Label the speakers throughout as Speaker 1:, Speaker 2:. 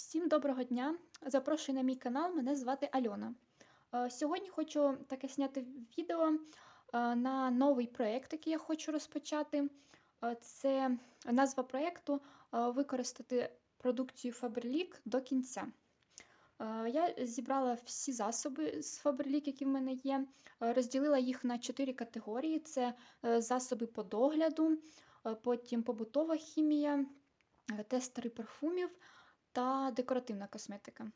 Speaker 1: Всім доброго дня! Запрошую на мій канал. Мене звати Альона. Е, Сьогодні хочу таке зняти відео е, на новий проєкт, який я хочу розпочати. Е, Це назва проєкту використати продукцію Faberlic до кінця. Я зібрала всі засоби з Faberlic, які в мене є, розділила їх на чотири категорії: це засоби по догляду, потім побутова хімія, тестери парфумів та декоративна косметика.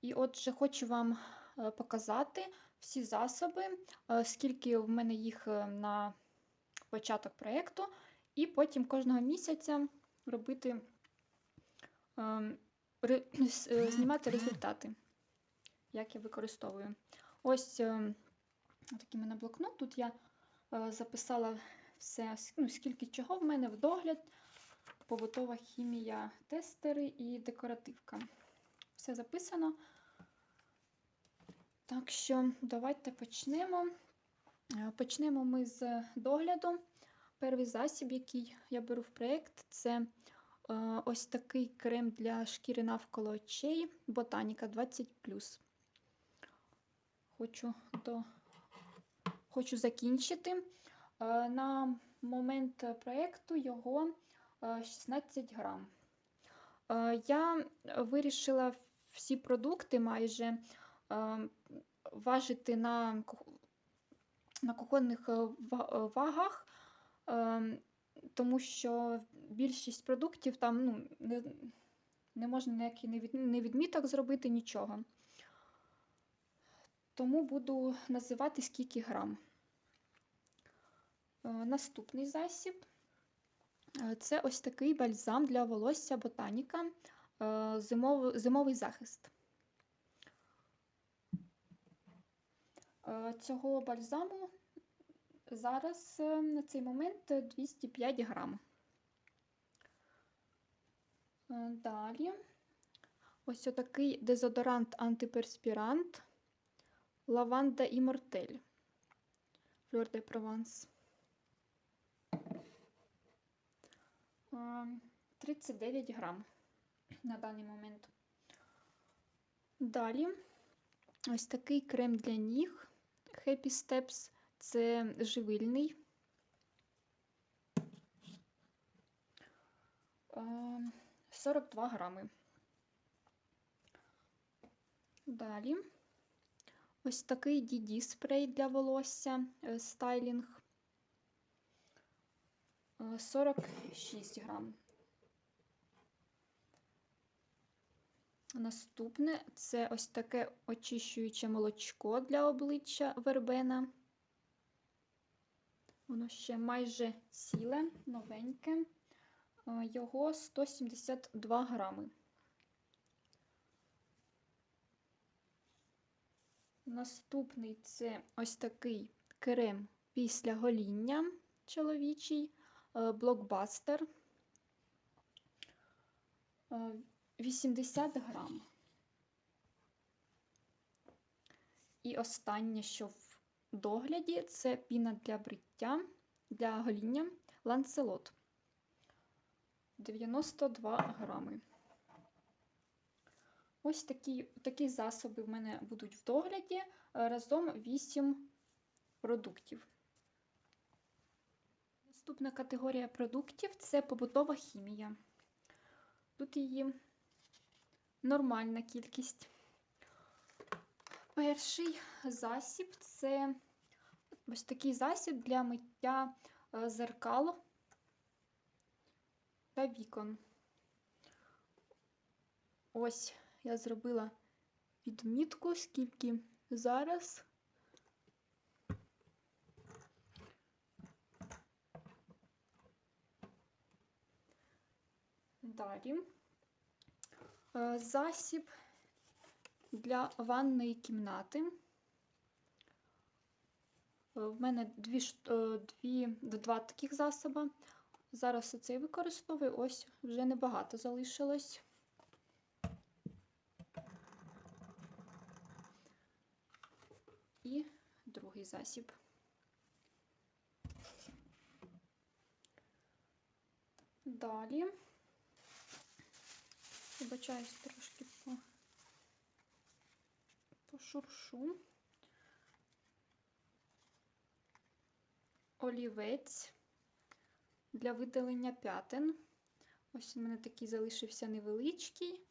Speaker 1: І отже, хочу вам е, показати всі засоби, е, скільки в мене їх е, на початок проєкту, і потім кожного місяця робити, ем, знімати результати, як я використовую. Ось такий мене блокнот. Тут я записала все, ну, скільки чого в мене в догляд, побутова хімія, тестери і декоративка. Все записано. Так що давайте почнемо. Е, Почнемо ми з догляду. Перший засіб, який я беру в проєкт, це е, ось такий крем для шкіри навколо очей Ботаніка 20. Хочу, до... Хочу закінчити. Е, На момент проєкту його 16 грам. Е, Я вирішила всі продукти майже е, важити на, на кухонних е, ва- е, вагах, е, тому що більшість продуктів там ну, не, не можна ніякий не від- не відміток зробити, нічого. Тому буду називати скільки грам. Е, Наступний засіб. Е, Це ось такий бальзам для волосся ботаніка, е, зимовий, захист. Е, Цього бальзаму зараз на цей момент е, 205 грам. Далі ось отакий дезодорант-антиперспірант Лаванда і Мортель. Fleur de Provence. 39 грам на даний момент. Далі ось такий крем для ніг Happy Steps. Це живильний. Е, 42 грами. Далі ось такий DD спрей для волосся е, стайлінг. Е, 46 грам. Наступне це ось таке очищуюче молочко для обличчя вербена. Воно ще майже ціле, новеньке. Е, Його 172 грами. Наступний це ось такий крем після гоління чоловічий, е, блокбастер. Е, 80 грам. І останнє, що в догляді, це піна для бриття для гоління ланцелот. 92 грами. Ось такі, такі засоби в мене будуть в догляді. е, Разом 8 продуктів. Наступна категорія продуктів це побутова хімія. Тут її нормальна кількість. Перший засіб це ось такий засіб для миття е, зеркал та вікон. Ось я зробила відмітку, скільки зараз. Далі. Е, Засіб для ванної кімнати. Е, В мене дві, е, дві, два таких засоби. Зараз оцей використовую. Ось вже небагато залишилось. І другий засіб. Далі Вибачаюсь, трошки по... пошуршу. Олівець для видалення п'ятен. Ось у мене такий залишився невеличкий.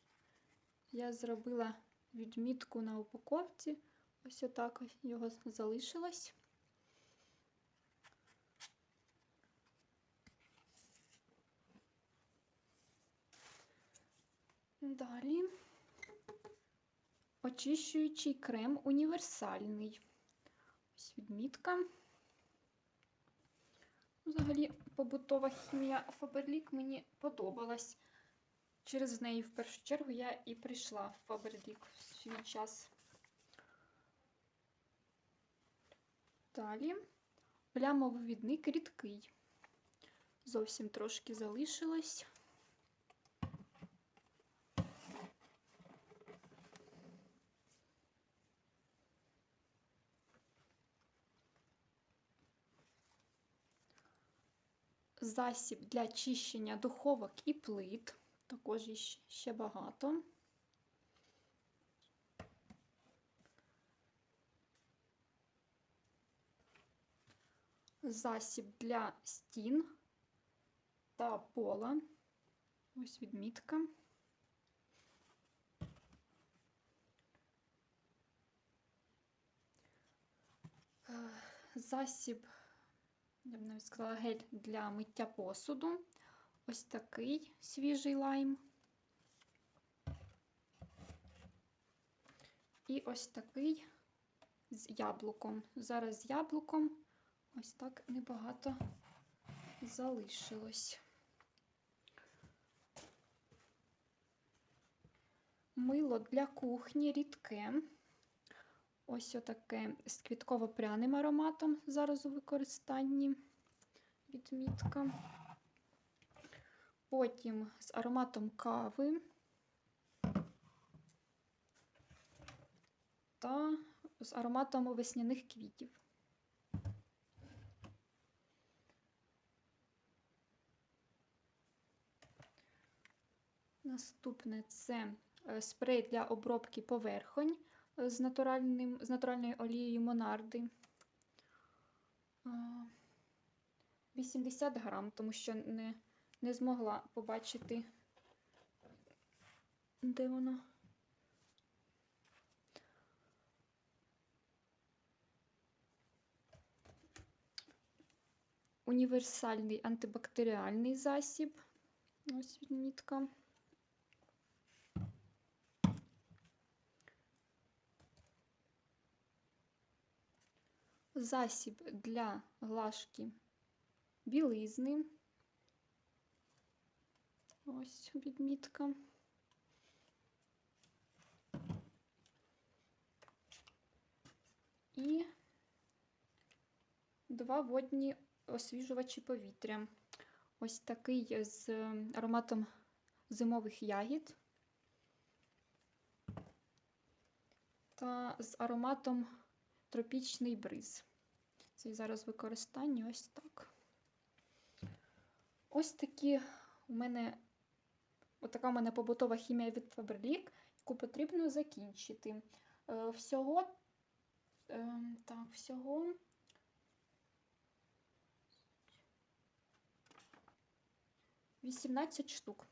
Speaker 1: Я зробила відмітку на упаковці. Ось отак його залишилось. Далі очищуючий крем універсальний. Ось відмітка. Взагалі, побутова хімія Фаберлік мені подобалась. Через неї, в першу чергу, я і прийшла в Фаберлік в свій час. Далі плямовивідник рідкий. Зовсім трошки залишилось. Засіб для чищення духовок і плит. Також ще багато. Засіб для стін та пола. Ось відмітка. Е, Засіб, я б навіть сказала, гель для миття посуду. Ось такий свіжий лайм. І ось такий з яблуком. Зараз з яблуком ось так небагато залишилось. Мило для кухні рідке. Ось отаке з квітково-пряним ароматом зараз у використанні відмітка. Потім з ароматом кави та з ароматом весняних квітів. Наступне це е, спрей для обробки поверхонь з, натуральним, з натуральною олією Монарди. А, 80 грам, тому що не, не змогла побачити, де воно. Універсальний антибактеріальний засіб. Ось відмітка. Засіб для глажки білизни. Ось відмітка. І два водні освіжувачі повітря. Ось такий з ароматом зимових ягід та з ароматом тропічний бриз. Це зараз в використанні ось так. Ось такі у мене отака у мене побутова хімія від Faberlic, яку потрібно закінчити. Е, Всього, е, так, всього вісімнадцять штук.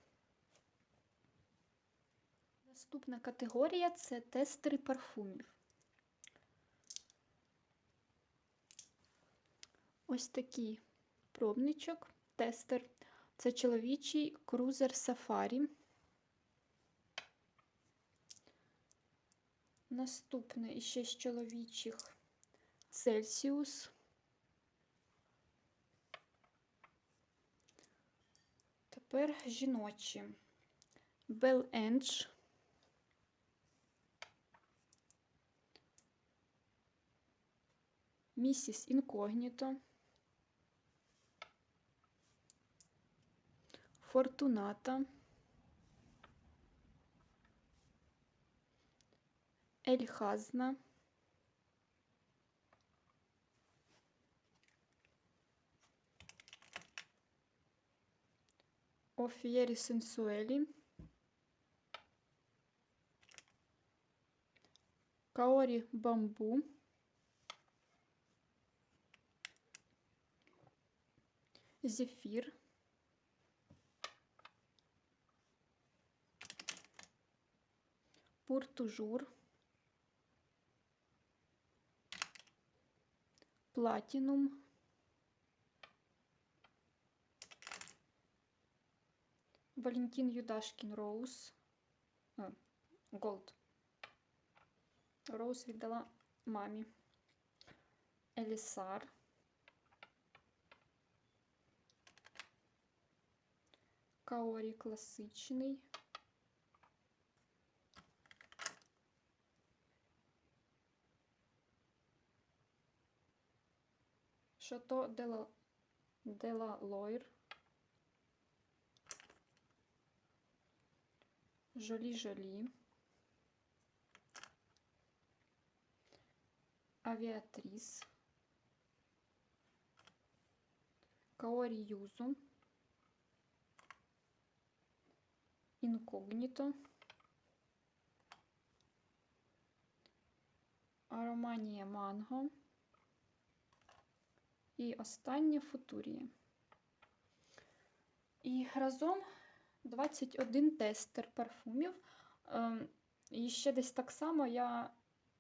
Speaker 1: Наступна категорія це тестери парфумів. Ось такий пробничок, тестер. Це чоловічий крузер Safari. Наступне іще з чоловічих Celsius. Тепер жіночі. Bell Edge. Місіс Інкогніто. Фортуната, Эльхазна Офієрі Сенсуэли. Каори Бамбу, зефир. Пуртужур. Платінум. Валентин Юдашкін Роуз. А, Голд. Роуз віддала мамі. Елісар. Каорі класичний. Шато Дела, Дела Лойр. Жолі-жолі. Авіатріс. Каорі Юзу. Інкогніто. Ароманія Манго. І останнє Футурія. І разом 21 тестер парфумів. Ем, І ще десь так само я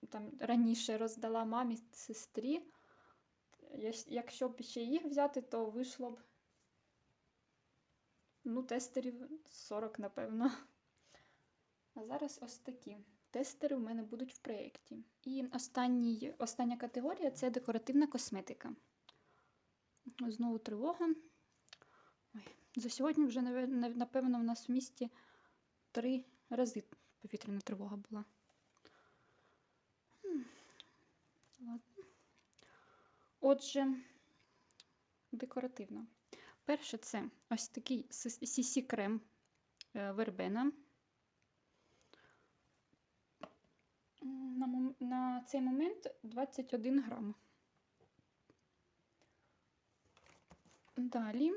Speaker 1: там раніше роздала мамі сестрі. Якщо б ще їх взяти, то вийшло б ну, тестерів 40, напевно. А зараз ось такі тестери у мене будуть в проєкті. І останній, остання категорія це декоративна косметика. Знову тривога. Ой, за сьогодні вже, напевно, в нас в місті три рази повітряна тривога була. Отже, декоративно. Перше це ось такий CC крем е, вербена. На, на цей момент 21 грам. Далі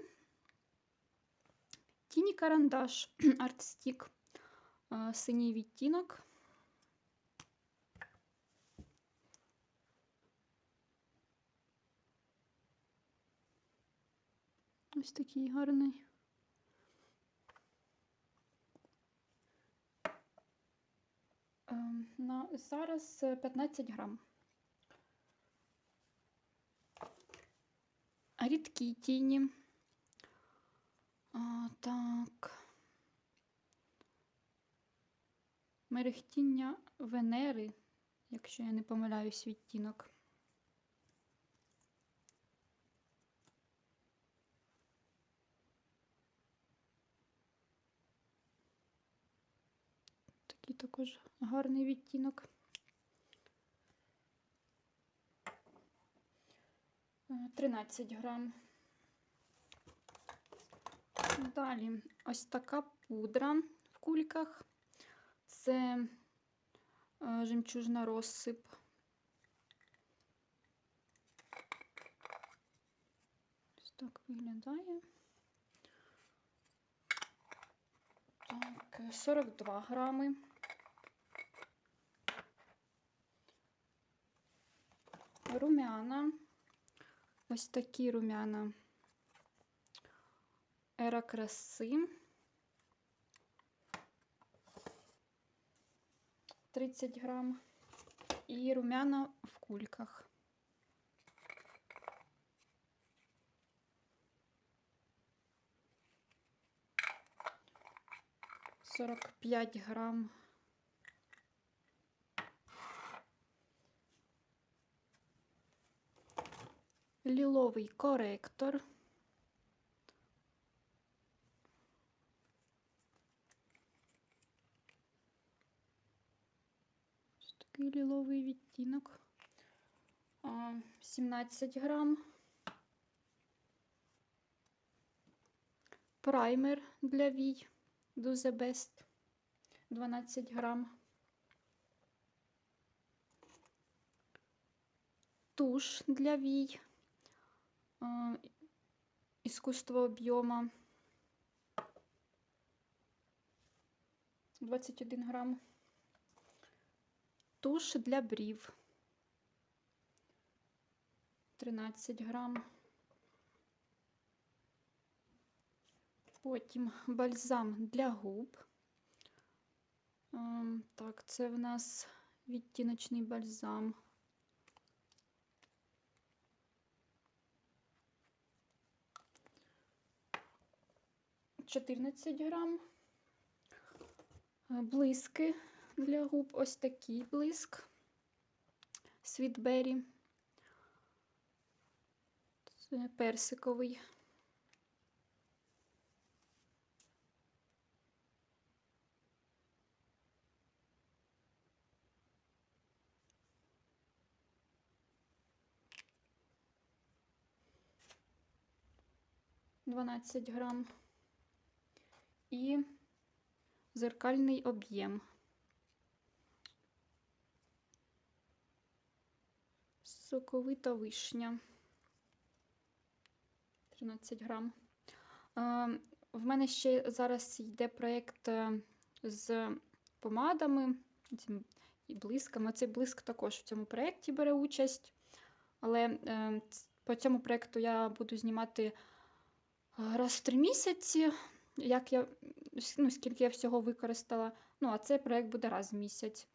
Speaker 1: Тіні карандаш Артстік синій відтінок. Ось такий гарний. Ем, На зараз е, 15 грам. Рідкі тіні. А, так. Мерехтіння Венери, якщо я не помиляюсь, відтінок. Такий також гарний відтінок. 13 грам. Далі ось така пудра в кульках. Це е, жемчужна розсип. Ось так виглядає. Так, е, 42 грами. Румяна. Ось такі румяна. Ера краси. 30 грам. І румяна в кульках. Сорок п'ять грам. Ліловий коректор. Ось такий ліловий відтінок. 17 грам. Праймер для вій. Do the best. 12 грам. Туш для вій. Искусство об'єма. 21 грам. туш для брів. 13 грам. Потім бальзам для губ. Так, це в нас відтіночний бальзам. Чотирнадцять грам. Е, Блиски для губ. Ось такий блиск. Світбері. Це персиковий. Дванадцять грам. І зеркальний об'єм. Соковита вишня. 13 грам. Е, В мене ще зараз йде проєкт е, з помадами і блисками. Цей блиск також в цьому проєкті бере участь. Але е, по цьому проєкту я буду знімати раз в три місяці, як я, ну, скільки я всього використала. Ну, а цей проєкт буде раз в місяць.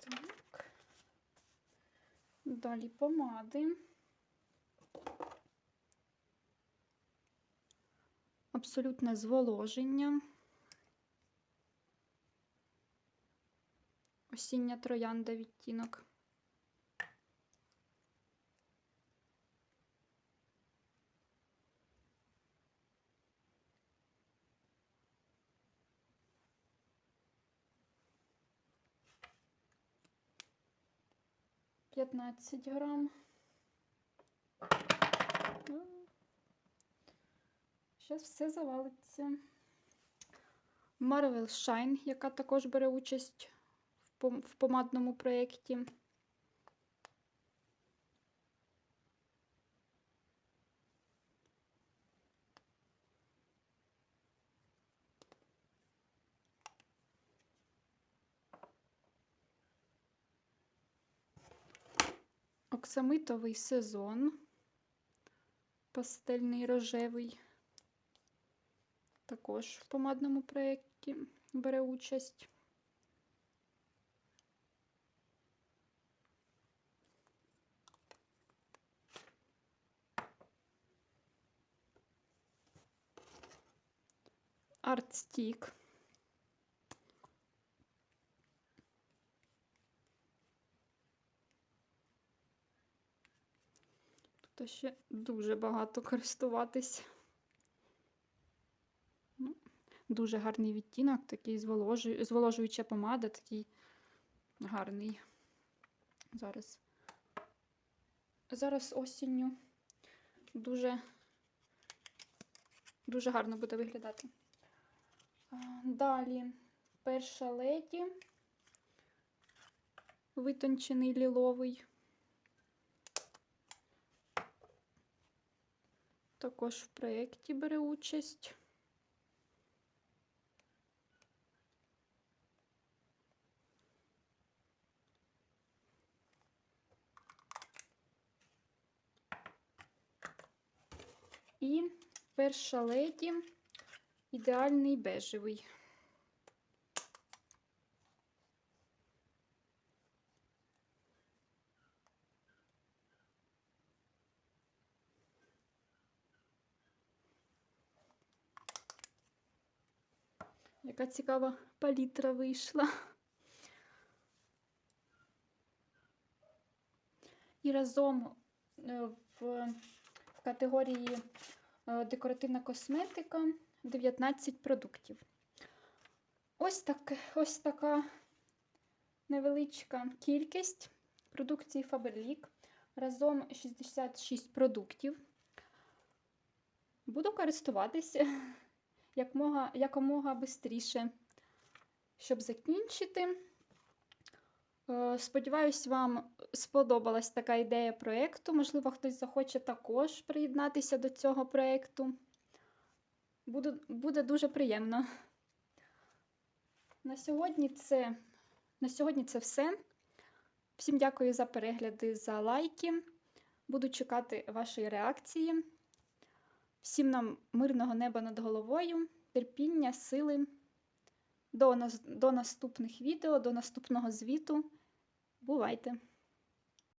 Speaker 1: Так. Далі помади. Абсолютне зволоження. Осіння троянда відтінок. П'ятнадцять грам. Зараз все завалиться. Marvel Shine, яка також бере участь в помадному проєкті. Оксамитовий сезон. Пастельний рожевий. Також в помадному проєкті бере участь. Артстік. Тут ще дуже багато користуватись. Дуже гарний відтінок, такий зволожу... зволожуюча помада, такий гарний. Зараз. Зараз осінню дуже, дуже гарно буде виглядати. Далі перша леді, витончений ліловий. Також в проєкті бере участь. І перша леді ідеальний бежевий. Яка цікава палітра вийшла. І разом е, в, в категорії е, декоративна косметика 19 продуктів. Ось, так, ось така невеличка кількість продукції Faberlic. Разом 66 продуктів. Буду користуватися якомога, якомога швидше, щоб закінчити. Е, Сподіваюсь, вам сподобалась така ідея проєкту. Можливо, хтось захоче також приєднатися до цього проєкту. Буде, буде дуже приємно. На сьогодні це, на сьогодні це все. Всім дякую за перегляди, за лайки. Буду чекати вашої реакції. Всім нам мирного неба над головою, терпіння, сили. До, до наступних відео, до наступного звіту. Бувайте!